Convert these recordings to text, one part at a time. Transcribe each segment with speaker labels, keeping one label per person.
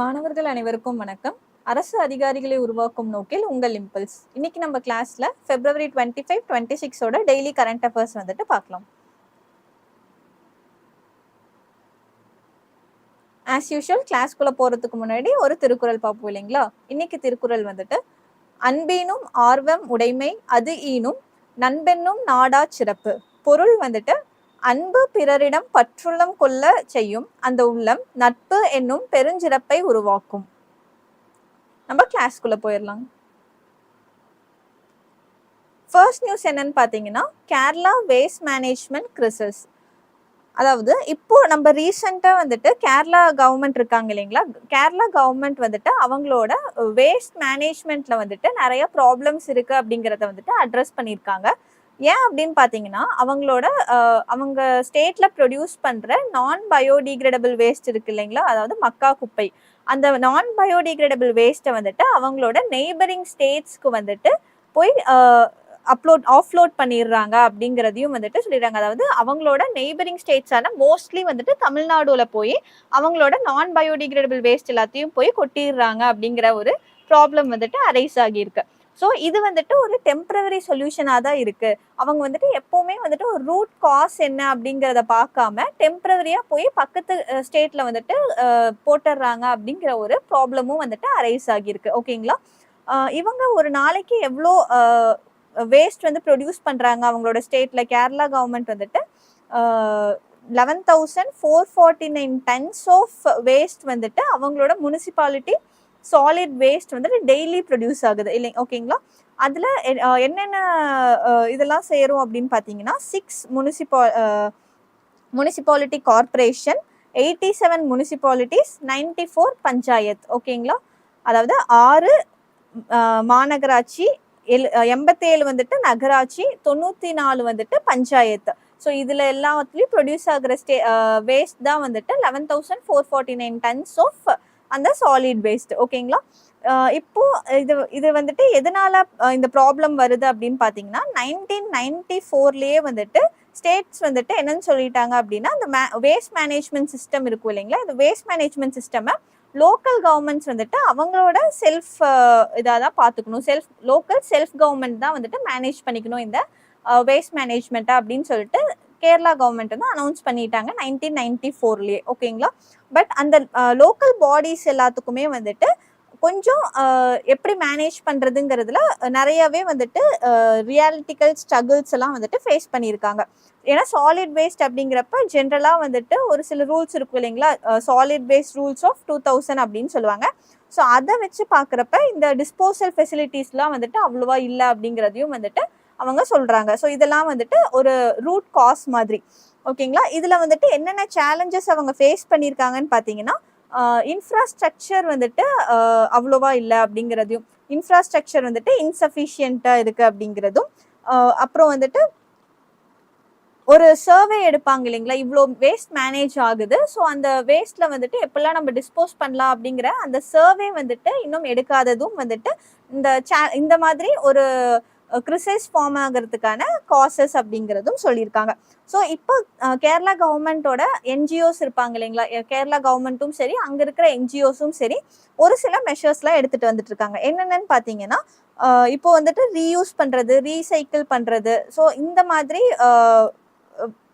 Speaker 1: மாணவர்கள் அனைவருக்கும் வணக்கம். அரசு அதிகாரிகளை உருவாக்கும் நோக்கில் உங்கள் இம்பல்ஸ் இன்னைக்கு நம்ம கிளாஸ்ல பிப்ரவரி டுவெண்ட்டி ஃபைவ் டுவெண்ட்டி சிக்ஸோட டெய்லி கரண்ட் அஃபேர்ஸ் வந்துட்டு பார்க்கலாம். ஆஸ் யூஷுவல் கிளாஸ்க்குள்ள போறதுக்கு முன்னாடி ஒரு திருக்குறள் பார்ப்போம் இல்லைங்களா? இன்னைக்கு திருக்குறள் வந்துட்டு அன்பீனும் ஆர்வம் உடைமை அது ஈனும் நண்பென்னும் நாடா சிறப்பு. பொருள் வந்துட்டு அன்பு பிறரிடம் பற்றுள்ளம் கொள்ள செய்யும் அந்த உள்ளம் நட்பு என்னும் பெருஞ்சிறப்பை உருவாக்கும். நம்ம கிளாஸ்க்குள்ள போயிடலாம் ஃபர்ஸ்ட் நியூஸ் என்னன்னு பார்த்தீங்கன்னா கேரளா வேஸ்ட் மேனேஜ்மெண்ட் கிரிசஸ் அதாவது இப்போ நம்ம ரீசெண்டாக வந்துட்டு கேரளா கவர்மெண்ட் இருக்காங்க இல்லைங்களா? கேரளா கவர்மெண்ட் வந்துட்டு அவங்களோட வேஸ்ட் மேனேஜ்மெண்ட்டில் வந்துட்டு நிறைய ப்ராப்ளம்ஸ் இருக்குது அப்படிங்கிறத வந்துட்டு அட்ரஸ் பண்ணியிருக்காங்க. ஏன் அப்படின்னு பார்த்தீங்கன்னா அவங்களோட அவங்க ஸ்டேட்டில் ப்ரொடியூஸ் பண்ணுற நான் பயோடிகிரேடபிள் வேஸ்ட் இருக்கு இல்லைங்களா? அதாவது மக்கா குப்பை. அந்த நான் பயோடிகிரேடபிள் வேஸ்ட்டை வந்துட்டு அவங்களோட நெய்பரிங் ஸ்டேட்ஸ்க்கு வந்துட்டு போய் அப்லோட் ஆஃப்லோட் பண்ணிடுறாங்க அப்படிங்கிறதையும் வந்துட்டு சொல்லிடுறாங்க. அதாவது அவங்களோட நெய்பரிங் ஸ்டேட்ஸான மோஸ்ட்லி வந்துட்டு தமிழ்நாடுல போய் அவங்களோட நான் பயோடிகிரேடபிள் வேஸ்ட் எல்லாத்தையும் போய் கொட்டிடுறாங்க அப்படிங்கிற ஒரு ப்ராப்ளம் வந்துட்டு அரைஸ் ஆகியிருக்கு. ஸோ இது வந்துட்டு ஒரு டெம்ப்ரவரி சொல்யூஷனாக தான் இருக்குது அவங்க வந்துட்டு எப்போவுமே வந்துட்டு ஒரு ரூட் காஸ் என்ன அப்படிங்கிறத பார்க்காம டெம்ப்ரவரியாக போய் பக்கத்து ஸ்டேட்டில் வந்துட்டு போட்டுடுறாங்க அப்படிங்கிற ஒரு ப்ராப்ளமும் வந்துட்டு அரைஸ் ஆகியிருக்கு. ஓகேங்களா இவங்க ஒரு நாளைக்கு எவ்வளோ வேஸ்ட் வந்து ப்ரொடியூஸ் பண்ணுறாங்க அவங்களோட ஸ்டேட்டில் கேரளா கவர்மெண்ட் வந்துட்டு eleven thousand four forty nine tons of waste வந்துட்டு அவங்களோட முனிசிபாலிட்டி சாலிட் வேஸ்ட் வந்துட்டு டெய்லி ப்ரொடியூஸ் ஆகுது. இல்லை ஓகேங்களா அதில் என்னென்ன இதெல்லாம் சேரும் அப்படின்னு பார்த்தீங்கன்னா six முனிசிபா municipality corporation eighty seven municipalities ninety four panchayat ஓகேங்களா அதாவது ஆறு மாநகராட்சி எல் எண்பத்தேழு வந்துட்டு நகராட்சி தொண்ணூற்றி நாலு வந்துட்டு பஞ்சாயத்து ஸோ இதில் எல்லாத்துலேயும் ப்ரொடியூஸ் ஆகிற ஸ்டே வேஸ்ட் தான் வந்துட்டு eleven thousand four forty nine tons of அந்த சாலிட் வேஸ்ட் ஓகேங்களா இப்போ இது இது வந்துட்டு எதனால இந்த ப்ராப்ளம் வருது அப்படின்னு பார்த்தீங்கன்னா நைன்டீன் நைன்டி ஃபோர்லேயே வந்துட்டு ஸ்டேட்ஸ் வந்துட்டு என்னன்னு சொல்லிட்டாங்க அப்படின்னா அந்த மே வேஸ்ட் மேனேஜ்மெண்ட் சிஸ்டம் இருக்கும் இல்லைங்களா? இந்த வேஸ்ட் மேனேஜ்மெண்ட் சிஸ்டமை லோக்கல் கவர்மெண்ட்ஸ் வந்துட்டு அவங்களோட செல்ஃப் இதாக தான் பார்த்துக்கணும் செல்ஃப் லோக்கல் செல்ஃப் கவர்மெண்ட் தான் வந்துட்டு மேனேஜ் பண்ணிக்கணும் இந்த வேஸ்ட் மேனேஜ்மெண்ட்டை அப்படின்னு சொல்லிட்டு கேரளா கவர்மெண்ட் வந்து அனௌன்ஸ் பண்ணிட்டாங்க நைன்டீன் நைன்டி ஃபோர்லேயே ஓகேங்களா பட் அந்த லோக்கல் பாடிஸ் எல்லாத்துக்குமே வந்துட்டு கொஞ்சம் எப்படி மேனேஜ் பண்ணுறதுங்கிறதுல நிறையவே வந்துட்டு ரியாலிட்டிக்கல் ஸ்ட்ரகிள்ஸ் எல்லாம் வந்துட்டு ஃபேஸ் பண்ணியிருக்காங்க. ஏன்னா சாலிட் வேஸ்ட் அப்படிங்கிறப்ப ஜென்ரலாக வந்துட்டு ஒரு சில ரூல்ஸ் இருக்கும் இல்லைங்களா? Solid waste rules of two thousand அப்படின்னு சொல்லுவாங்க. ஸோ அதை வச்சு பார்க்குறப்ப இந்த டிஸ்போசல் ஃபெசிலிட்டிஸ்லாம் வந்துட்டு அவ்வளோவா இல்லை அப்படிங்கிறதையும் வந்துட்டு அவங்க சொல்கிறாங்க ஸோ இதெல்லாம் வந்துட்டு ஒரு ரூட் காஸ் மாதிரி. ஓகேங்களா இதில் வந்துட்டு என்னென்ன சேலஞ்சஸ் அவங்க ஃபேஸ் பண்ணியிருக்காங்கன்னு பார்த்தீங்கன்னா இன்ஃப்ராஸ்ட்ரக்சர் வந்துட்டு அவ்வளோவா இல்லை அப்படிங்கிறதையும். இன்ஃப்ராஸ்ட்ரக்சர் வந்துட்டு இன்சஃபிஷியண்ட்டாக இருக்குது அப்படிங்கிறதும். அப்புறம் வந்துட்டு ஒரு சர்வே எடுப்பாங்க இல்லைங்களா? இவ்வளோ வேஸ்ட் மேனேஜ் ஆகுது. ஸோ அந்த வேஸ்ட்ல வந்துட்டு எப்பெல்லாம் நம்ம டிஸ்போஸ் பண்ணலாம் அப்படிங்கிற அந்த சர்வே வந்துட்டு இன்னும் எடுக்காததும் வந்துட்டு இந்த சே இந்த மாதிரி ஒரு கிறிசைஸ் ஃபார்ம் ஆகிறதுக்கான காசஸ் அப்படிங்கிறதும் சொல்லியிருக்காங்க. ஸோ இப்போ கேரளா கவர்மெண்ட்டோட என்ஜிஓஸ் இருப்பாங்க இல்லைங்களா? கேரளா கவர்மெண்ட்டும் சரி அங்கே இருக்கிற என்ஜிஓஸும் சரி ஒரு சில மெஷர்ஸ்லாம் எடுத்துகிட்டு வந்துட்டு இருக்காங்க. என்னென்னு பார்த்தீங்கன்னா இப்போ வந்துட்டு ரீயூஸ் பண்ணுறது ரீசைக்கிள் பண்ணுறது ஸோ இந்த மாதிரி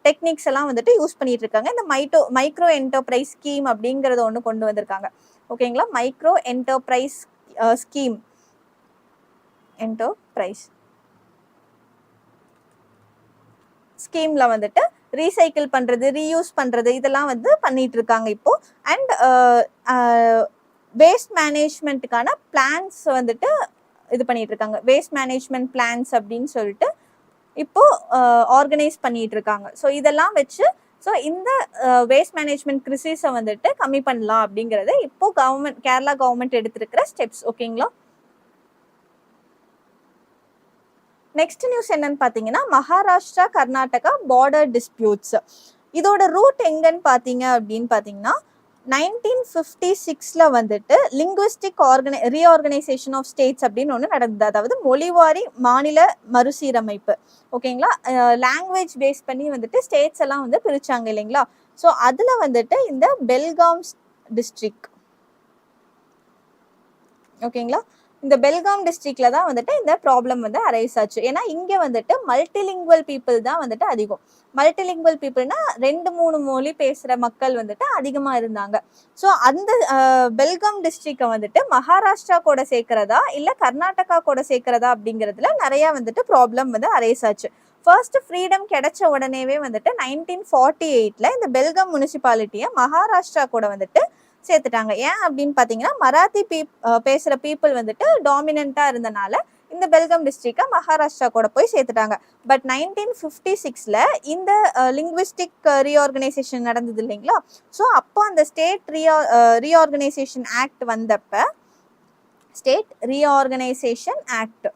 Speaker 1: டெக்னிக்ஸ் எல்லாம் வந்துட்டு யூஸ் பண்ணிட்டு இருக்காங்க. இந்த மைட்டோ மைக்ரோ என்டர்பிரைஸ் ஸ்கீம் அப்படிங்கறத ஒன்று கொண்டு வந்திருக்காங்க. ஓகேங்களா மைக்ரோ என்டர்பிரைஸ் ஸ்கீம் என்டர்பிரைஸ் ஸ்கீமில் வந்துட்டு ரீசைக்கிள் பண்ணுறது ரீயூஸ் பண்ணுறது இதெல்லாம் வந்து பண்ணிட்டு இருக்காங்க இப்போ அண்ட் வேஸ்ட் மேனேஜ்மெண்ட்டுக்கான பிளான்ஸ் வந்துட்டு இது பண்ணிட்டு இருக்காங்க வேஸ்ட் மேனேஜ்மெண்ட் பிளான்ஸ் அப்படின்னு சொல்லிட்டு இப்போ uh, ஆர்கனைஸ் பண்ணிட்டு இருக்காங்க ஸோ இதெல்லாம் வச்சு ஸோ இந்த வேஸ்ட் மேனேஜ்மெண்ட் கிரிசிஸை வந்துட்டு கம்மி பண்ணலாம் அப்படிங்கிறது இப்போ கவர்மெண்ட் கேரளா கவர்மெண்ட் எடுத்திருக்கிற ஸ்டெப்ஸ் ஓகேங்களா நெக்ஸ்ட் நியூஸ் என்னன்னு பார்த்தீங்கன்னா மகாராஷ்டிரா கர்நாடகா பார்டர் டிஸ்பியூட்ஸ் இதோட ரூட் எங்கன்னு பார்த்தீங்க அப்படின்னு பார்த்தீங்கன்னா நைன்டீன் ஃபிஃப்டி சிக்ஸில் வந்துட்டு லிங்குவிஸ்டிக் ஆர்கனை ரீஆர்கனைசேஷன் ஆஃப் ஸ்டேட்ஸ் அப்படின்னு ஒன்று நடந்தது. அதாவது மொழிவாரி மாநில மறுசீரமைப்பு. ஓகேங்களா லாங்குவேஜ் பேஸ் பண்ணி வந்துட்டு ஸ்டேட்ஸ் எல்லாம் வந்து பிரிச்சாங்க இல்லைங்களா? ஸோ அதில் வந்துட்டு இந்த பெல்காம் டிஸ்ட்ரிக் ஓகேங்களா இந்த பெல்காம் டிஸ்ட்ரிக்ட்ல தான் வந்துட்டு இந்த ப்ராப்ளம் வந்து அரைஸ் ஆச்சு. ஏன்னா இங்க வந்துட்டு மல்டிலிங்குவல் பீப்புள் தான் வந்துட்டு அதிகம். மல்டிலிங்குவல் பீப்புள்னா ரெண்டு மூணு மொழி பேசுற மக்கள் வந்துட்டு அதிகமா இருந்தாங்க. ஸோ அந்த பெல்காம் டிஸ்ட்ரிக்டை வந்துட்டு மகாராஷ்டிரா கூட சேர்க்கிறதா இல்ல கர்நாடகா கூட சேர்க்கிறதா அப்படிங்கிறதுல நிறைய வந்துட்டு ப்ராப்ளம் வந்து அரைஸ் ஆச்சு. ஃபர்ஸ்ட் ஃப்ரீடம் கிடைச்ச உடனேவே வந்துட்டு நைன்டீன் ஃபார்ட்டி எயிட்ல இந்த பெல்கம் முனிசிபாலிட்டியை மகாராஷ்டிரா கூட வந்துட்டு சேர்த்துட்டாங்க. ஏன் அப்படின்னு பார்த்தீங்கன்னா மராத்தி பீப் பேசுகிற பீப்புள் வந்துட்டு டாமினண்ட்டாக இருந்தனால இந்த பெல்கம் டிஸ்ட்ரிக்டை மகாராஷ்டிரா கூட போய் சேர்த்துட்டாங்க. பட் நைன்டீன் ஃபிஃப்டி சிக்ஸில் இந்த லிங்குவிஸ்டிக் ரீஆர்கனைசேஷன் நடந்தது இல்லைங்களா? ஸோ அப்போ அந்த ஸ்டேட் ரீஆ ரீஆர்கனைசேஷன் ஆக்ட் வந்தப்ப state reorganisation act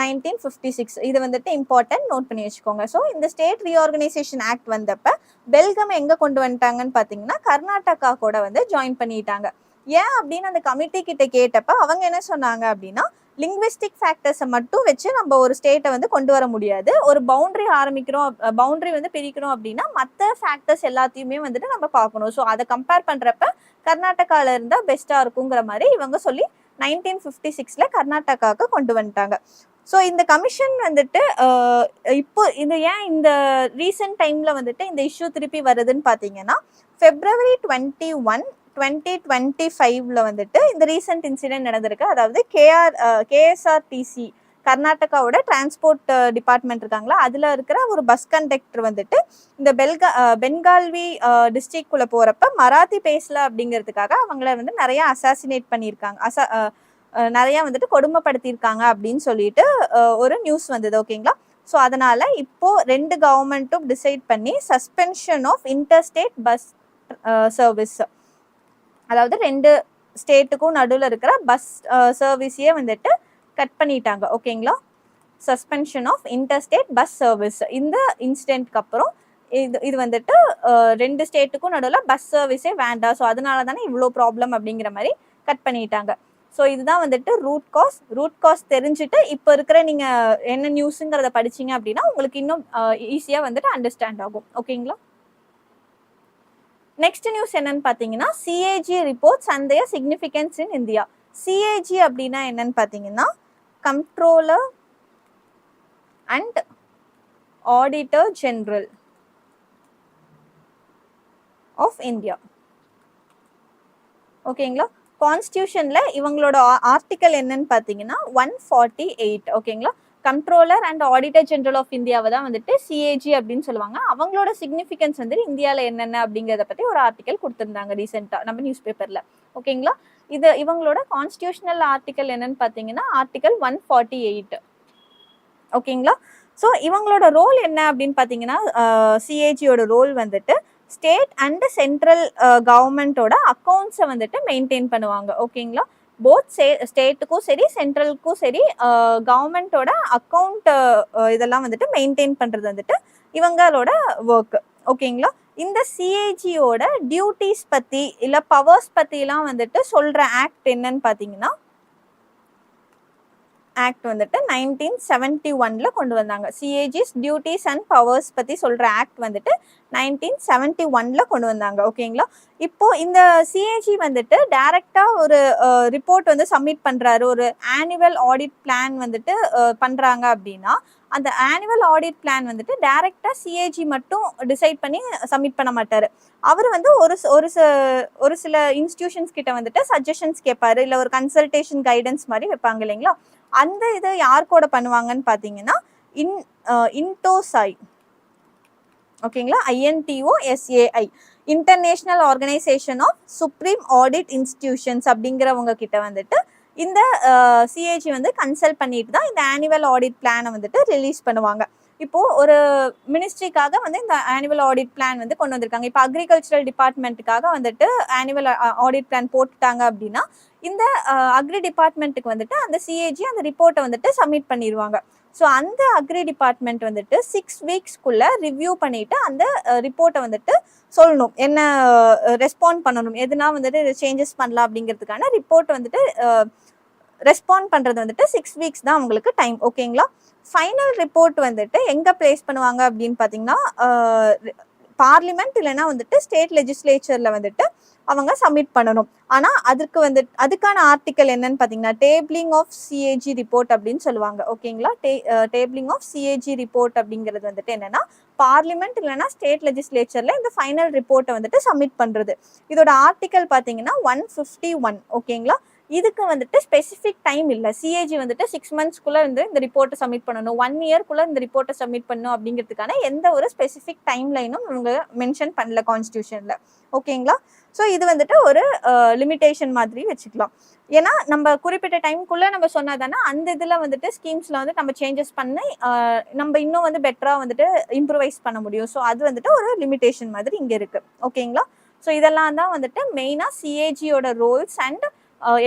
Speaker 1: nineteen fifty six இது வந்துட்டு இம்பார்ட்டன்ட் நோட் பண்ணி வச்சுக்கோங்க. ஸோ இந்த ஸ்டேட் ரீஆர்கனைசேஷன் ஆக்ட் வந்தப்ப பெல்கம் எங்கே கொண்டு வந்துட்டாங்கன்னு பார்த்தீங்கன்னா கர்நாடகா கூட வந்து ஜாயின் பண்ணிட்டாங்க. ஏன் அப்படின்னு அந்த கமிட்டி கிட்ட கேட்டப்ப அவங்க என்ன சொன்னாங்க அப்படின்னா லிங்குவிஸ்டிக் ஃபேக்டர்ஸை மட்டும் வச்சு நம்ம ஒரு ஸ்டேட்டை வந்து கொண்டு வர முடியாது. ஒரு பவுண்ட்ரி ஆரம்பிக்கிறோம் பவுண்ட்ரி வந்து பிரிக்கிறோம் அப்படின்னா மற்ற ஃபேக்டர்ஸ் எல்லாத்தையுமே வந்துட்டு நம்ம பார்க்கணும். ஸோ அதை கம்பேர் பண்ணுறப்ப கர்நாடகாவில் இருந்தால் பெஸ்ட்டாக இருக்குங்கிற மாதிரி இவங்க சொல்லி நைன்டீன் ஃபிஃப்டி சிக்ஸில் கர்நாடகாவுக்கு கொண்டு வந்துட்டாங்க. ஸோ இந்த கமிஷன் வந்துட்டு இப்போ இந்த ஏன் இந்த ரீசெண்ட் டைமில் வந்துட்டு இந்த இஷ்யூ திருப்பி வருதுன்னு பார்த்தீங்கன்னா February twenty one twenty twenty ஃபைவ்ல வந்துட்டு இந்த ரீசெண்ட் இன்சிடென்ட் நடந்திருக்கு. அதாவது கேஆர் கேஎஸ்ஆர்டிசி கர்நாடகாவோட டிரான்ஸ்போர்ட் டிபார்ட்மெண்ட் இருக்காங்களா? அதில் இருக்கிற ஒரு பஸ் கண்டக்டர் வந்துட்டு இந்த பெல்கா பென்கால்வி டிஸ்ட்ரிக்குள்ளே போகிறப்ப மராத்தி பேசல அப்படிங்கிறதுக்காக அவங்கள வந்து நிறையா அசாசினேட் பண்ணியிருக்காங்க. அசா நிறைய வந்துட்டு கொடுமைப்படுத்தியிருக்காங்க அப்படின்னு சொல்லிட்டு ஒரு நியூஸ் வந்தது ஓகேங்களா ஸோ அதனால இப்போ ரெண்டு கவர்மெண்ட்டும் டிசைட் பண்ணி suspension of interstate bus service அதாவது ரெண்டு ஸ்டேட்டுக்கும் நடுவில் இருக்கிற பஸ் சர்வீஸையே வந்துட்டு கட் பண்ணிட்டாங்க ஓகேங்களா suspension of interstate bus service இந்த இன்சிடென்ட்க்கு அப்புறம் இது இது வந்துட்டு ரெண்டு ஸ்டேட்டுக்கும் நடுவில் பஸ் சர்வீஸே வேண்டாம். ஸோ அதனால தானே இவ்வளோ ப்ராப்ளம் அப்படிங்கிற மாதிரி கட் பண்ணிட்டாங்க. ஸோ இதுதான் வந்துட்டு ரூட் காஸ் ரூட் காஸ் தெரிஞ்சுட்டு இப்போ இருக்கிற நீங்கள் என்ன நியூஸுங்கிறத படிச்சீங்க அப்படின்னா உங்களுக்கு இன்னும் ஈஸியாக வந்துட்டு அண்டர்ஸ்டாண்ட் ஆகும். ஓகேங்களா நெக்ஸ்ட் நியூஸ் என்னன்னு பார்த்தீங்கன்னா சிஏஜி ரிப்போர்ட் சந்தைய சிக்னிஃபிகன்ஸ் இன் இந்தியா சிஏஜி அப்படின்னா என்னன்னு பார்த்தீங்கன்னா controller and auditor general of India ஓகேங்களா கான்ஸ்டியூஷனில் இவங்களோட ஆர்டிக்கல் என்னன்னு பார்த்தீங்கன்னா ஒன் ஃபார்ட்டி எயிட் ஓகேங்களா controller and auditor general of இந்தியாவை தான் வந்துட்டு சிஏஜி அப்படின்னு சொல்லுவாங்க. அவங்களோட சிக்னிஃபிகன்ஸ் வந்து இந்தியாவில் என்னென்ன அப்படிங்கிறத பற்றி ஒரு ஆர்டிக்கல் கொடுத்துருந்தாங்க ரீசெண்டாக நம்ம நியூஸ் பேப்பரில் ஓகேங்களா இது இவங்களோட கான்ஸ்டியூஷனல் ஆர்டிக்கல் என்னன்னு பார்த்தீங்கன்னா ஆர்டிக்கல் ஒன் ஃபார்ட்டி எயிட் ஓகேங்களா ஸோ இவங்களோட ரோல் என்ன அப்படின்னு பார்த்தீங்கன்னா சிஏஜியோட ரோல் வந்துட்டு ஸ்டேட் அண்டு சென்ட்ரல் கவர்மெண்ட்டோட அக்கௌண்ட்ஸை வந்துட்டு மெயின்டைன் பண்ணுவாங்க. ஓகேங்களா போத் சே ஸ்டேட்டுக்கும் சரி சென்ட்ரலுக்கும் சரி uh, கவர்மெண்ட்டோட அக்கௌண்ட் uh, இதெல்லாம் வந்துட்டு மெயின்டைன் பண்ணுறது வந்துட்டு இவங்களோட ஒர்க்கு ஓகேங்களா இந்த சிஏஜியோட டியூட்டிஸ் பற்றி இல்லை பவர்ஸ் பற்றிலாம் வந்துட்டு சொல்கிற ஆக்ட் என்னன்னு பார்த்தீங்கன்னா ஆக்ட் வந்துட்டு நைன்டீன் செவன்டி ஒன்ல கொண்டு வந்தாங்க. சிஏஜிஸ் டியூட்டிஸ் அண்ட் பவர்ஸ் பற்றி சொல்கிற ஆக்ட் வந்துட்டு நைன்டீன் செவன்டி ஒன்ல கொண்டு வந்தாங்க. ஓகேங்களா இப்போ இந்த சிஏஜி வந்துட்டு டைரெக்டாக ஒரு ரிப்போர்ட் வந்து சப்மிட் பண்ணுறாரு ஒரு ஆனுவல் ஆடிட் பிளான் வந்துட்டு பண்ணுறாங்க அப்படின்னா அந்த ஆனுவல் ஆடிட் பிளான் வந்துட்டு டைரெக்டாக சிஏஜி மட்டும் டிசைட் பண்ணி சப்மிட் பண்ண மாட்டார். அவர் வந்து ஒரு ஒரு ச ஒரு சில இன்ஸ்டியூஷன்ஸ் கிட்ட வந்துட்டு சஜஷன்ஸ் கேட்பாரு இல்லை ஒரு கன்சல்டேஷன் கைடன்ஸ் மாதிரி வைப்பாங்க இல்லைங்களா? அந்த இதை யார் கூட பண்ணுவாங்கன்னு பார்த்தீங்கன்னா இன் இன்டோசை ஓகேங்களா? INTO SAI international organisation of supreme audit institutions அப்படிங்கிறவங்க கிட்ட வந்துட்டு இந்த சிஏஜி வந்து கன்சல்ட் பண்ணிட்டு தான் இந்த ஆனுவல் ஆடிட் பிளானை வந்துட்டு ரிலீஸ் பண்ணுவாங்க. இப்போது ஒரு மினிஸ்ட்ரிக்காக வந்து இந்த ஆனுவல் ஆடிட் பிளான் வந்து கொண்டு வந்திருக்காங்க. இப்போ அக்ரிகல்ச்சரல் டிபார்ட்மெண்ட்டுக்காக வந்துட்டு ஆனுவல் ஆடிட் பிளான் போட்டுட்டாங்க அப்படின்னா இந்த அக்ரி டிபார்ட்மெண்ட்டுக்கு வந்துட்டு அந்த சிஏஜி அந்த ரிப்போர்ட்டை வந்துட்டு சப்மிட் பண்ணிடுவாங்க ஸோ அந்த அக்ரி டிபார்ட்மெண்ட் வந்துட்டு சிக்ஸ் வீக்ஸ்க்குள்ள ரிவ்யூ பண்ணிட்டு அந்த ரிப்போர்ட்டை வந்துட்டு சொல்லணும். என்ன ரெஸ்பாண்ட் பண்ணணும். எதுனா வந்துட்டு சேஞ்சஸ் பண்ணலாம் அப்படிங்கிறதுக்கான ரிப்போர்ட் வந்துட்டு ரெஸ்பாண்ட் பண்ணுறது வந்துட்டு சிக்ஸ் வீக்ஸ் தான் அவங்களுக்கு டைம் ஓகேங்களா ஃபைனல் ரிப்போர்ட் வந்துட்டு எங்கே ப்ளேஸ் பண்ணுவாங்க அப்படின்னு பார்த்தீங்கன்னா பார்லிமெண்ட் இல்லைன்னா வந்துட்டு ஸ்டேட் லெஜிஸ்லேச்சரில் வந்துட்டு அவங்க சப்மிட் பண்ணணும். ஆனால் அதுக்கு வந்து அதுக்கான ஆர்டிக்கல் என்னன்னு பார்த்தீங்கன்னா டேபிளிங் ஆஃப் சிஏஜி ரிப்போர்ட் அப்படின்னு சொல்லுவாங்க. ஓகேங்களா டே டேபிளிங் ஆஃப் சிஏஜி ரிப்போர்ட் அப்படிங்கிறது வந்துட்டு என்னன்னா பார்லிமெண்ட் இல்லைன்னா ஸ்டேட் லெஜிஸ்லேச்சரில் இந்த ஃபைனல் ரிப்போர்ட்டை வந்துட்டு சப்மிட் பண்ணுறது இதோட ஆர்டிக்கல் பார்த்தீங்கன்னா ஒன் ஃபிஃப்டி ஒன் ஓகேங்களா இதுக்கு வந்துட்டு ஸ்பெசிஃபிக் டைம் இல்லை. சிஏஜி வந்துட்டு சிக்ஸ் மந்த்ஸ்க்குள்ள வந்து இந்த ரிப்போர்ட்டை சப்மிட் பண்ணணும். ஒன் இயர்க்குள்ளே இந்த ரிப்போர்ட்டை சப்மிட் பண்ணணும் அப்படிங்கிறதுக்கான எந்த ஒரு ஸ்பெசிஃபிக் டைம் லைனும் இவங்க மென்ஷன் பண்ணல கான்ஸ்டியூஷனில் ஓகேங்களா ஸோ இது வந்துட்டு ஒரு லிமிட்டேஷன் மாதிரி வச்சுக்கலாம். ஏன்னா நம்ம குறிப்பிட்ட டைம்குள்ள நம்ம சொன்னால் தானே அந்த இதில் வந்துட்டு ஸ்கீம்ஸில் வந்து நம்ம சேஞ்சஸ் பண்ணி நம்ம இன்னும் வந்து பெட்டராக வந்துட்டு இம்ப்ரூவைஸ் பண்ண முடியும். ஸோ அது வந்துட்டு ஒரு லிமிட்டேஷன் மாதிரி இங்கே இருக்குது ஓகேங்களா ஸோ இதெல்லாம் தான் வந்துட்டு மெயினாக சிஏஜியோட ரோல்ஸ் அண்ட்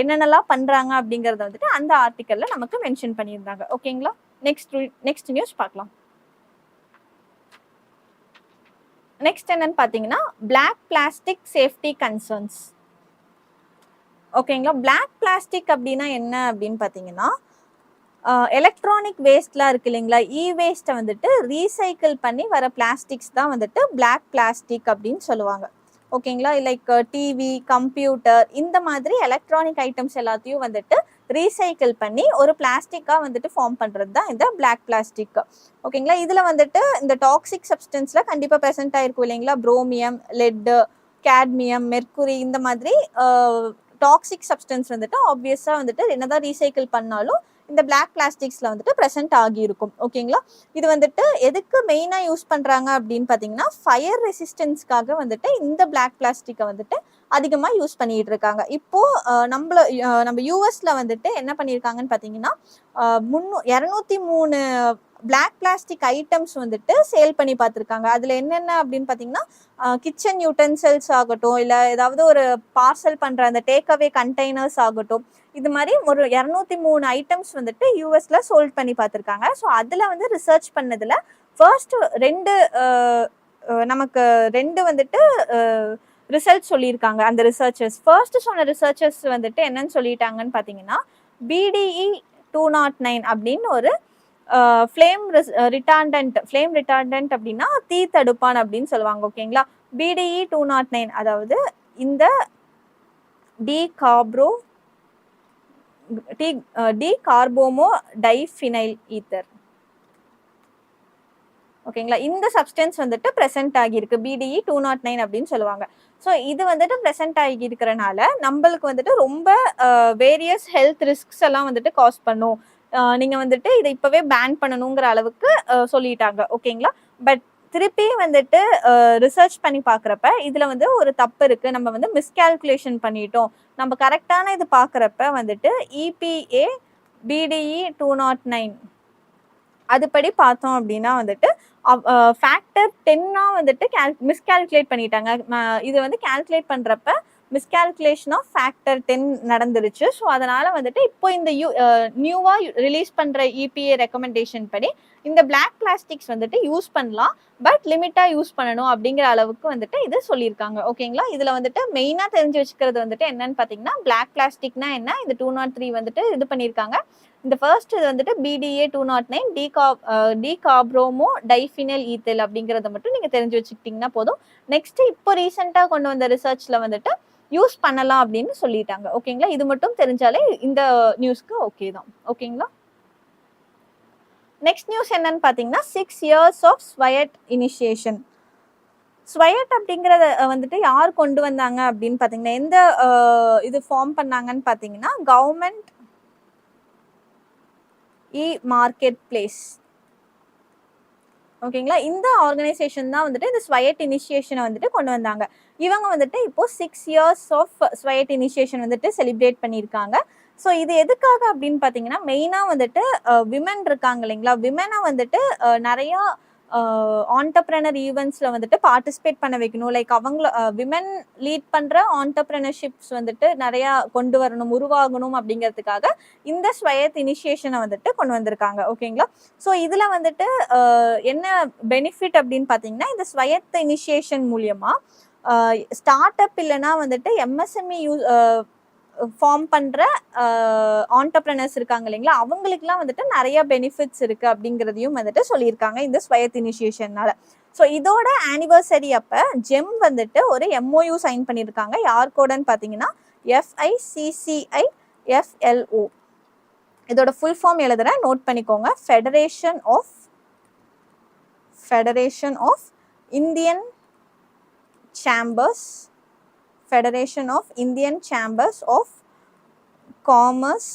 Speaker 1: என்னென்னலாம் பண்ணுறாங்க அப்படிங்கிறத வந்துட்டு அந்த ஆர்டிக்கலில் நமக்கு மென்ஷன் பண்ணியிருந்தாங்க. ஓகேங்களா நெக்ஸ்ட் நெக்ஸ்ட் நியூஸ் பார்க்கலாம். நெக்ஸ்ட் என்னன்னு பார்த்தீங்கன்னா பிளாக் பிளாஸ்டிக் சேஃப்டி கன்சர்ன்ஸ் ஓகேங்களா பிளாக் பிளாஸ்டிக் அப்படின்னா என்ன அப்படின்னு பார்த்தீங்கன்னா எலக்ட்ரானிக் வேஸ்ட்லாம் இருக்கு இல்லைங்களா? இ வேஸ்ட்டை வந்துட்டு ரீசைக்கிள் பண்ணி வர பிளாஸ்டிக்ஸ் தான் வந்துட்டு பிளாக் பிளாஸ்டிக் அப்படின்னு சொல்லுவாங்க. ஓகேங்களா? லைக் டிவி கம்ப்யூட்டர் இந்த மாதிரி எலக்ட்ரானிக் ஐட்டம்ஸ் எல்லாத்தையும் வந்துட்டு ரீசைக்கிள் பண்ணி ஒரு பிளாஸ்டிக்காக வந்துட்டு ஃபார்ம் பண்ணுறது தான் இந்த பிளாக் பிளாஸ்டிக் ஓகேங்களா? இதில் வந்துட்டு இந்த டாக்ஸிக் சப்ஸ்டன்ஸில் கண்டிப்பாக ப்ரெசென்ட் ஆகிருக்கும் இல்லைங்களா? ப்ரோமியம் லெட்டு கேட்மியம் மெர்க்குரி இந்த மாதிரி டாக்ஸிக் சப்ஸ்டன்ஸ் வந்துட்டு ஆப்வியஸாக வந்துட்டு என்னதான் ரீசைக்கிள் பண்ணாலும் இந்த பிளாக் பிளாஸ்டிக்ஸில் வந்துட்டு ப்ரெசென்ட் ஆகியிருக்கும். ஓகேங்களா இது வந்துட்டு எதுக்கு மெயினாக யூஸ் பண்ணுறாங்க அப்படின்னு பார்த்தீங்கன்னா ஃபயர் ரெசிஸ்டன்ஸ்க்காக வந்துட்டு இந்த பிளாக் பிளாஸ்டிக்கை வந்துட்டு அதிகமாக யூஸ் பண்ணிகிட்டு இருக்காங்க. இப்போது நம்மள நம்ம யூஎஸில் வந்துட்டு என்ன பண்ணியிருக்காங்கன்னு பார்த்தீங்கன்னா முன்னூ இரநூத்தி மூணு பிளாக் பிளாஸ்டிக் ஐட்டம்ஸ் வந்துட்டு சேல் பண்ணி பார்த்துருக்காங்க. அதில் என்னென்ன அப்படின்னு பார்த்தீங்கன்னா கிச்சன் யூட்டன்சில்ஸ் ஆகட்டும் இல்லை ஏதாவது ஒரு பார்சல் பண்ணுற அந்த டேக் அவே கண்டெய்னர்ஸ் ஆகட்டும் இது மாதிரி ஒரு இரநூத்தி மூணு ஐட்டம்ஸ் வந்துட்டு யூஎஸில் சோல்ட் பண்ணி பார்த்துருக்காங்க. ஸோ அதில் வந்து ரிசர்ச் பண்ணதில் ஃபர்ஸ்ட் ரெண்டு நமக்கு ரெண்டு வந்துட்டு ரிசல்ட் சொல்லியிருக்காங்க அந்த ரிசர்ச்சர்ஸ் ஃபர்ஸ்ட் சொன்ன ரிசர்ச்சர்ஸ் வந்துட்டு என்னன்னு சொல்லிட்டாங்கன்னு பார்த்தீங்கன்னா பிடிஇ டூ நாட் நைன் அப்படின்னு ஒரு ஃப்ளேம் ரிட்டார்டன்ட் ஃப்ளேம் ரிட்டார்டன்ட் அப்படின்னா தீ தடுப்பான் அப்படின்னு சொல்லுவாங்க ஓகேங்களா பிடிஇ டூ நாட் நைன் அதாவது இந்த டி காப்ரோ டி டி கார்போமோ டைஃபினைல் ஈத்தர் ஓகேங்களா இந்த சப்ஸ்டன்ஸ் வந்துட்டு ப்ரெசென்ட் ஆகியிருக்கு பிடிஇ டூ நாட் நைன் அப்படின்னு சொல்லுவாங்க. ஸோ இது வந்துட்டு ப்ரெசென்ட் ஆகியிருக்கிறனால நம்மளுக்கு வந்துட்டு ரொம்ப வேரியஸ் ஹெல்த் ரிஸ்க்ஸ் எல்லாம் வந்துட்டு காஸ் பண்ணும். நீங்கள் வந்துட்டு இதை இப்போவே பேன் பண்ணணுங்கிற அளவுக்கு சொல்லிட்டாங்க. ஓகேங்களா? பட் திருப்பி வந்துட்டு ரிசர்ச் பண்ணி பார்க்குறப்ப இதில் வந்து ஒரு தப்பு இருக்குது நம்ம வந்து மிஸ்கால்குலேஷன் பண்ணிட்டோம். நம்ம கரெக்டான இது பார்க்குறப்ப வந்துட்டு EPA BDE two naught nine அதுபடி பார்த்தோம் அப்படின்னா வந்துட்டு ஃபேக்டர் டென்னாக வந்துட்டு கேல் மிஸ்கால்குலேட் பண்ணிட்டாங்க. இது வந்து கால்குலேட் பண்ணுறப்ப மிஸ்கால்குலேஷன் ஆஃப் ஃபேக்டர் டென் நடந்துருச்சு. ஸோ அதனால வந்துட்டு இப்போ இந்த யூ நியூவாக ரிலீஸ் பண்ணுற இபிஏ ரெக்கமெண்டேஷன் படி இந்த பிளாக் பிளாஸ்டிக்ஸ் வந்துட்டு யூஸ் பண்ணலாம் பட் லிமிட்டாக யூஸ் பண்ணணும் அப்படிங்கிற அளவுக்கு வந்துட்டு இது சொல்லியிருக்காங்க. ஓகேங்களா இதில் வந்துட்டு மெயினாக தெரிஞ்சு வச்சுக்கிறது வந்துட்டு என்னன்னு பார்த்தீங்கன்னா பிளாக் பிளாஸ்டிக்னா என்ன? இந்த டூ நாட் த்ரீ வந்துட்டு இது பண்ணியிருக்காங்க. இந்த ஃபர்ஸ்ட் இது வந்துட்டு பிடிஏ டூ நாட் நைன் டிகா டிகாப்ரோமோ டி காப்ரோமோ டைஃபினல் ஈத்தல் அப்படிங்கிறத மட்டும் நீங்கள் தெரிஞ்சு வச்சுக்கிட்டிங்கன்னா போதும். நெக்ஸ்ட் இப்போ ரீசெண்டாக கொண்டு வந்த ரிசர்ச்சில் வந்துட்டு யூஸ் பண்ணலாம் அப்படின்னு சொல்லிட்டாங்க. ஓகேங்களா இது மட்டும் தெரிஞ்சாலே இந்த நியூஸ்க்கு ஓகே தான். ஓகேங்களா நெக்ஸ்ட் நியூஸ் என்னன்னு பார்த்தீங்கன்னா six years of Swayatt initiation Swayatt அப்படிங்கிறத வந்துட்டு யார் கொண்டு வந்தாங்க அப்படின்னு பார்த்தீங்கன்னா எந்த இது ஃபார்ம் பண்ணாங்கன்னு பார்த்தீங்கன்னா government e e market place ஓகேங்களா இந்த ஆர்கனைசேஷன் தான் வந்துட்டு இந்த ஸ்வயட் இனிஷியேஷனை வந்துட்டு கொண்டு வந்தாங்க. இவங்க வந்துட்டு இப்போ six years of Swayatt initiation வந்துட்டு செலிப்ரேட் பண்ணியிருக்காங்க. ஸோ இது எதுக்காக அப்படின்னு பார்த்தீங்கன்னா மெயினாக வந்துட்டு விமன் இருக்காங்க இல்லைங்களா? விமனை வந்துட்டு நிறையா ஆண்டர்பிரனர் ஈவெண்ட்ஸில் வந்துட்டு பார்ட்டிசிபேட் பண்ண வைக்கணும். லைக் அவங்கள விமன் லீட் பண்ணுற ஆண்டர்பிரனர்ஷிப்ஸ் வந்துட்டு நிறையா கொண்டு வரணும் உருவாகணும் அப்படிங்கிறதுக்காக இந்த ஸ்வயத் இனிஷியேஷனை வந்துட்டு கொண்டு வந்திருக்காங்க. ஓகேங்களா ஸோ இதில் வந்துட்டு என்ன பெனிஃபிட் அப்படின்னு பார்த்தீங்கன்னா இந்த ஸ்வயத் இனிஷியேஷன் மூலியமாக ஸ்டார்ட் அப் இல்லைன்னா வந்துட்டு எம்எஸ்எம்இ யூ ஃபார்ம் பண்ணுற ஆண்டர்பிரனர்ஸ் இருக்காங்க இல்லைங்களா? அவங்களுக்குலாம் வந்துட்டு நிறைய பெனிஃபிட்ஸ் இருக்குது அப்படிங்கிறதையும் வந்துட்டு சொல்லியிருக்காங்க இந்த ஸ்வயத் இனிஷியேஷன்னால ஸோ இதோட ஆனிவர்சரி அப்போ ஜெம் வந்துட்டு ஒரு எம்ஓயு சைன் பண்ணியிருக்காங்க. யார் கோடன்னு பார்த்தீங்கன்னா எஃப்ஐசிசிஐ எஃப்எல்ஓ இதோட ஃபுல் ஃபார்ம் எழுதுறேன். நோட் பண்ணிக்கோங்க. Federation of federation of Indian chambers federation of Indian chambers of commerce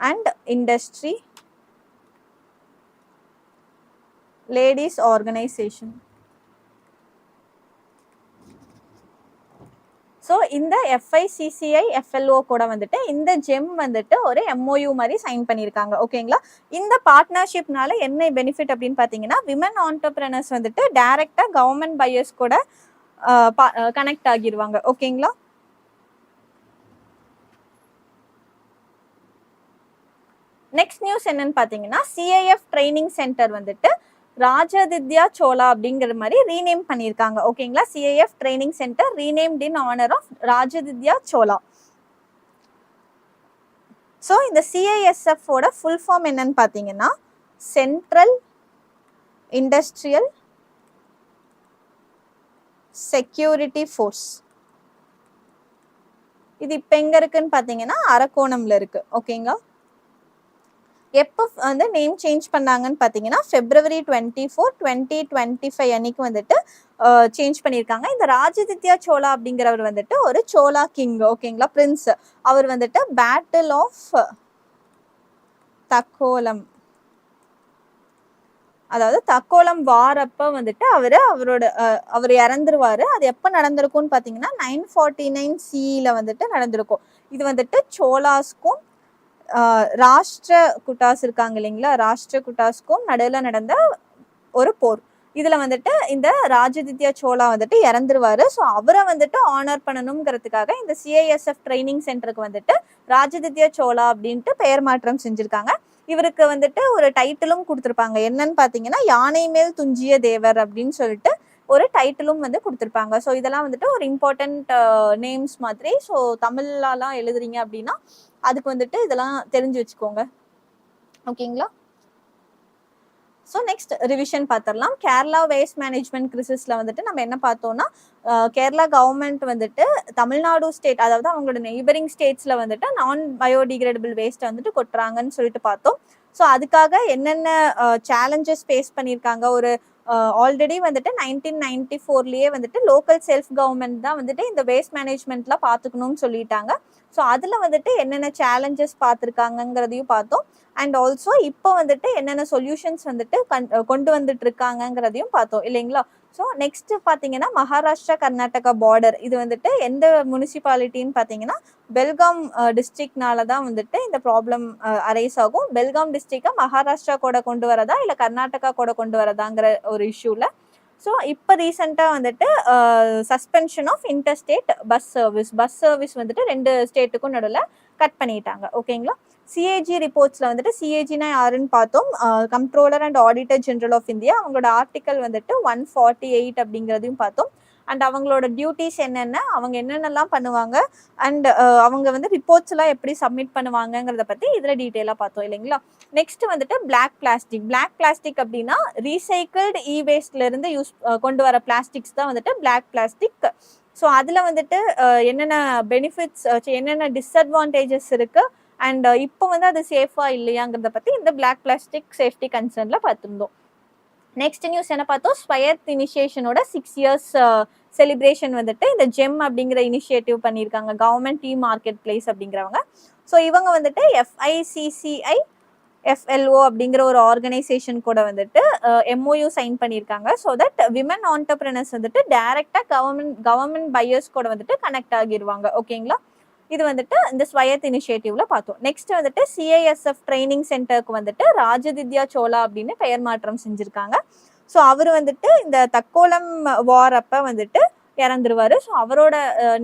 Speaker 1: and industry ladies organisation so இந்த எஃப்ஐசிசிஐ எஃப்எல்ஓ கூட வந்துட்டு இந்த ஜெம் வந்துட்டு ஒரு எம்ஓயு மாதிரி சைன் பண்ணியிருக்காங்க. ஓகேங்களா இந்த பார்ட்னர்ஷிப்னால என்ன பெனிஃபிட் அப்படின்னு பார்த்தீங்கன்னா விமன் ஆண்டர்பிரனர்ஸ் வந்துட்டு டைரெக்டாக கவர்மெண்ட் பையர்ஸ் கூட கனெக்ட் ஆகிடுவாங்க ஓகேங்களா நெக்ஸ்ட் நியூஸ் என்னன்னு பார்த்தீங்கன்னா சிஐஎஃப் ட்ரைனிங் சென்டர் வந்துட்டு ராஜதித்யா சோலா அப்படிங்கிற மாதிரி ரீநேம் பண்ணியிருக்காங்க. ஓகேங்களா CIF training centre renamed in honour of Rajaditya Chola so இந்த சிஐஎஸ்எஃப்போட ஃபுல் ஃபார்ம் என்னன்னு பார்த்தீங்கன்னா சென்ட்ரல் இண்டஸ்ட்ரியல் செக்யூரிட்டி ஃபோர்ஸ் இது இப்போ எங்கே இருக்குன்னு பார்த்தீங்கன்னா அரக்கோணம்ல இருக்கு. ஓகேங்களா எப்போ வந்து நேம் சேஞ்ச் பண்ணாங்கன்னு பார்த்தீங்கன்னா February twenty four twenty twenty five அன்னைக்கு வந்துட்டு சேஞ்ச் பண்ணியிருக்காங்க இந்த ராஜதித்யா சோலா அப்படிங்கிறவர் வந்துட்டு ஒரு சோலா கிங் ஓகேங்களா பிரின்ஸ் அவர் வந்துட்டு பேட்டில் ஆஃப் தக்கோலம். அதாவது தக்கோலம் வாரப்ப வந்துட்டு அவர் அவரோட அவர் இறந்துருவாரு. அது எப்போ நடந்திருக்கும்னு பார்த்தீங்கன்னா நைன் ஃபார்ட்டி நைன் சியில் வந்துட்டு நடந்திருக்கும். இது வந்துட்டு சோலாஸ்க்கும் ராஷ்டிர குட்டாஸ் இருக்காங்க இல்லைங்களா? ராஷ்டிர குட்டாஸ்க்கும் நடுவில் நடந்த ஒரு போர். இதில் வந்துட்டு இந்த ராஜதித்யா சோலா வந்துட்டு இறந்துருவாரு. ஸோ அவரை வந்துட்டு ஆனர் பண்ணணுங்கிறதுக்காக இந்த சிஐஎஸ்எஃப் ட்ரைனிங் சென்டருக்கு வந்துட்டு ராஜதித்யா சோலா அப்படின்ட்டு பெயர் மாற்றம் செஞ்சுருக்காங்க. இவருக்கு வந்துட்டு ஒரு டைட்டிலும் கொடுத்துருப்பாங்க. என்னன்னு பார்த்தீங்கன்னா யானை மேல் துஞ்சிய தேவர் அப்படின்னு சொல்லிட்டு ஒரு டைட்டிலும் வந்து கொடுத்துருப்பாங்க. ஸோ இதெல்லாம் வந்துட்டு ஒரு இம்பார்ட்டண்ட் நேம்ஸ் மாதிரி. ஸோ தமிழ்லலாம் எழுதுறீங்க அப்படின்னா அதுக்கு வந்துட்டு இதெல்லாம் தெரிஞ்சு வச்சுக்கோங்க. ஓகேங்களா ஸோ நெக்ஸ்ட் ரிவிஷன் பார்த்துடலாம் கேரளா வேஸ்ட் மேனேஜ்மெண்ட் கிரிசிஸில் வந்துட்டு நம்ம என்ன பார்த்தோம்னா கேரளா கவர்மெண்ட் வந்துட்டு தமிழ்நாடு ஸ்டேட் அதாவது அவங்களோட நெய்பரிங் ஸ்டேட்ஸில் வந்துட்டு நான் பயோடிகிரேடபிள் வேஸ்ட்டை வந்துட்டு கொட்டுறாங்கன்னு சொல்லிட்டு பார்த்தோம். ஸோ அதுக்காக என்னென்ன சேலஞ்சஸ் ஃபேஸ் பண்ணியிருக்காங்க? ஒரு ஆல்ரெடி வந்துட்டு நைன்டீன் நைன்டி ஃபோர்லேயே வந்துட்டு லோக்கல் செல்ஃப் கவர்மெண்ட் தான் வந்துட்டு இந்த வேஸ்ட் மேனேஜ்மெண்ட்லாம் பார்த்துக்கணும்னு சொல்லிட்டாங்க. ஸோ அதில் வந்துட்டு என்னென்ன சேலஞ்சஸ் பார்த்துருக்காங்கங்கிறதையும் பார்த்தோம். அண்ட் ஆல்சோ இப்போ வந்துட்டு என்னென்ன சொல்யூஷன்ஸ் வந்துட்டு கொண்டு வந்துட்டு இருக்காங்கங்கிறதையும் பார்த்தோம். இல்லைங்களா? ஸோ நெக்ஸ்ட் பார்த்தீங்கன்னா மகாராஷ்டிரா கர்நாடகா பார்டர் இது வந்துட்டு எந்த முனிசிபாலிட்டின்னு பார்த்தீங்கன்னா பெல்காம் டிஸ்ட்ரிக்ட்னால தான் வந்துட்டு இந்த ப்ராப்ளம் அரைஸ் ஆகும். பெல்காம் டிஸ்ட்ரிக்டை மகாராஷ்டிரா கூட கொண்டு வரதா? இல்லை கர்நாடகா கூட கொண்டு வரதாங்கிற ஒரு இஷ்யூவில் ஸோ இப்போ ரீசெண்டாக வந்துட்டு suspension of interstate bus service bus service வந்துட்டு ரெண்டு ஸ்டேட்டுக்கும் நடுவில் கட் பண்ணிட்டாங்க. ஓகேங்களா சிஏஜி ரிப்போர்ட்ஸில் வந்துட்டு சிஏஜினா யாருன்னு பார்த்தோம். Comptroller and auditor general of India அவங்களோட ஆர்டிக்கல் வந்துட்டு ஒன் ஃபார்ட்டி எயிட் அப்படிங்கிறதையும் பார்த்தோம். அண்ட் அவங்களோட டியூட்டிஸ் என்னென்ன அவங்க என்னென்னலாம் பண்ணுவாங்க? அண்ட் அவங்க வந்து ரிப்போர்ட்ஸ் எல்லாம் எப்படி சப்மிட் பண்ணுவாங்கங்கிறத பற்றி இதில் டீட்டெயிலாக பார்த்தோம் இல்லைங்களா? நெக்ஸ்ட் வந்துட்டு பிளாக் பிளாஸ்டிக் பிளாக் பிளாஸ்டிக் அப்படின்னா ரீசைக்கிள்டு இ வேஸ்ட்லேருந்து யூஸ் கொண்டு வர பிளாஸ்டிக்ஸ் தான் வந்துட்டு பிளாக் பிளாஸ்டிக் ஸோ அதில் வந்துட்டு என்னென்ன பெனிஃபிட்ஸ் என்னென்ன டிஸ்அட்வான்டேஜஸ் இருக்குது அண்ட் இப்போ வந்து அது சேஃபாக இல்லையாங்கிறத பற்றி இந்த பிளாக் பிளாஸ்டிக் சேஃப்டி கன்சர்னில் பார்த்துருந்தோம். நெக்ஸ்ட் நியூஸ் என்ன பார்த்தோம்? ஸ்வயத் இனிஷியேஷனோட சிக்ஸ் இயர்ஸ் செலிப்ரேஷன் வந்துட்டு இந்த ஜெம் அப்படிங்கிற இனிஷியேட்டிவ் பண்ணியிருக்காங்க. கவர்மெண்ட் டீ மார்க்கெட் பிளேஸ் அப்படிங்கிறவங்க. ஸோ இவங்க வந்துட்டு எஃப்ஐசிசிஐ எஃப்எல்ஓ அப்படிங்கிற ஒரு ஆர்கனைசேஷன் கூட வந்துட்டு எம்ஓயு சைன் பண்ணியிருக்காங்க. ஸோ தட் விமன் ஆண்டர்பிரினர்ஸ் வந்துட்டு டைரெக்டாக கவர்மெண்ட் கவர்மெண்ட் பையர்ஸ் கூட வந்துட்டு கனெக்ட் ஆகிடுவாங்க ஓகேங்களா இது வந்துட்டு இந்த ஸ்வயத் இனிஷியேட்டிவ்ல பார்த்தோம். நெக்ஸ்ட் வந்துட்டு சிஐஎஸ்எஃப் ட்ரைனிங் சென்டருக்கு வந்துட்டு ராஜதித்யா சோலா அப்படின்னு பெயர் மாற்றம் செஞ்சிருக்காங்க. ஸோ அவர் வந்துட்டு இந்த தக்கோலம் வார் அப்போ வந்துட்டு இறந்துருவாரு. ஸோ அவரோட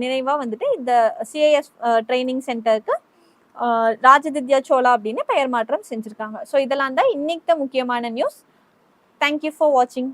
Speaker 1: நினைவாக வந்துட்டு இந்த சிஐஎஸ் ட்ரைனிங் சென்டருக்கு ராஜதித்யா சோலா அப்படின்னு பெயர் மாற்றம் செஞ்சுருக்காங்க. ஸோ இதெல்லாம் தான் இன்னைக்கு முக்கியமான நியூஸ் தேங்க்யூ ஃபார் வாட்சிங்